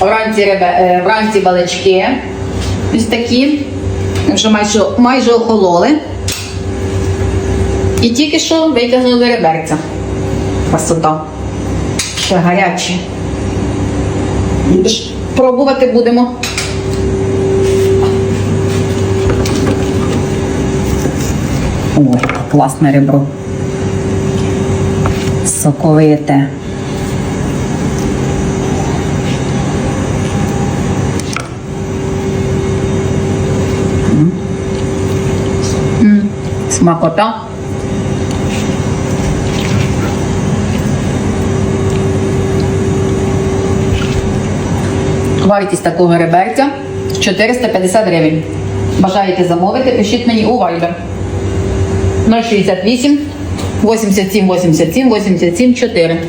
Вранці, ребе, е, вранці балички. Ось такі. Вже майже, майже охололи. І тільки що витягнули реберця. Красота. Ще гарячі. Пробувати будемо. Ой, класне ребро. Соковите. Смакота. Вартість такого реберця 450 гривень. Бажаєте замовити, пишіть мені у Viber 068 87 87 87 4.